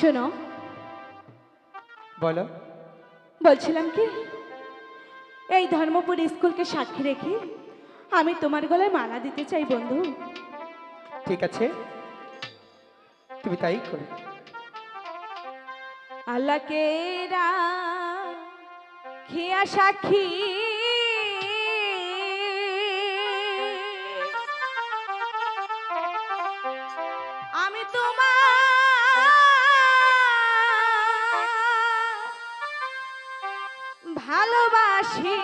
শোনো। বলো। বলছিলাম কি? এই ধর্মপুর স্কুলকে সাক্ষী রেখে আমি তোমার গলায় মালা দিতে চাই বন্ধু। ঠিক আছে। তুমি তাই করো। আল্লাহকে খিয়া সাক্ষী। আমি তোমার আসি।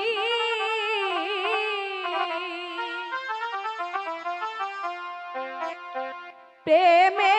প্রেমে